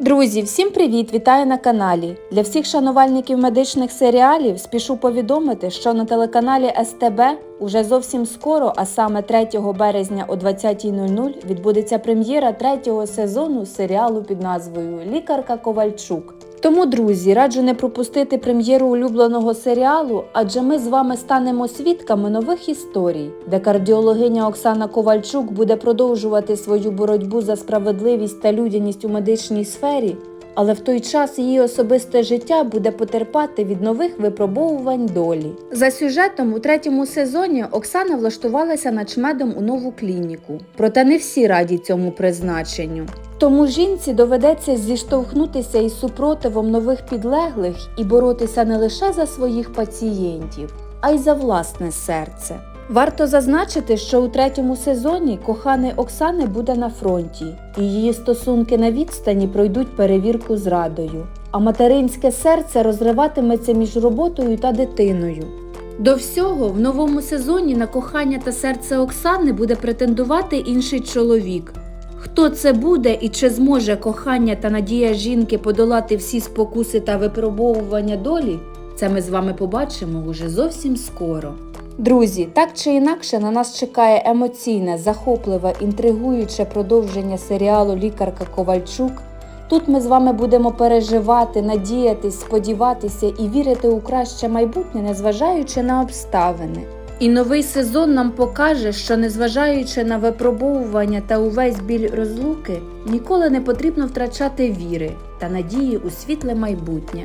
Друзі, всім привіт! Вітаю на каналі. Для всіх шанувальників медичних серіалів спішу повідомити, що на телеканалі СТБ уже зовсім скоро, а саме 3 березня о 20.00 відбудеться прем'єра третього сезону серіалу під назвою Лікарка Ковальчук. Тому, друзі, раджу не пропустити прем'єру улюбленого серіалу, адже ми з вами станемо свідками нових історій, де кардіологиня Оксана Ковальчук буде продовжувати свою боротьбу за справедливість та людяність у медичній сфері, але в той час її особисте життя буде потерпати від нових випробовувань долі. За сюжетом у третьому сезоні Оксана влаштувалася начмедом у нову клініку, проте не всі раді цьому призначенню. Тому жінці доведеться зіштовхнутися із супротивом нових підлеглих і боротися не лише за своїх пацієнтів, а й за власне серце. Варто зазначити, що у третьому сезоні коханий Оксани буде на фронті, і її стосунки на відстані пройдуть перевірку зрадою, а материнське серце розриватиметься між роботою та дитиною. До всього, в новому сезоні на кохання та серце Оксани буде претендувати інший чоловік. Хто це буде і чи зможе кохання та надія жінки подолати всі спокуси та випробовування долі, це ми з вами побачимо уже зовсім скоро. Друзі, так чи інакше на нас чекає емоційне, захопливе, інтригуюче продовження серіалу Лікарка Ковальчук. Тут ми з вами будемо переживати, надіятись, сподіватися і вірити у краще майбутнє, незважаючи на обставини. І новий сезон нам покаже, що незважаючи на випробовування та увесь біль розлуки, ніколи не потрібно втрачати віри та надії у світле майбутнє.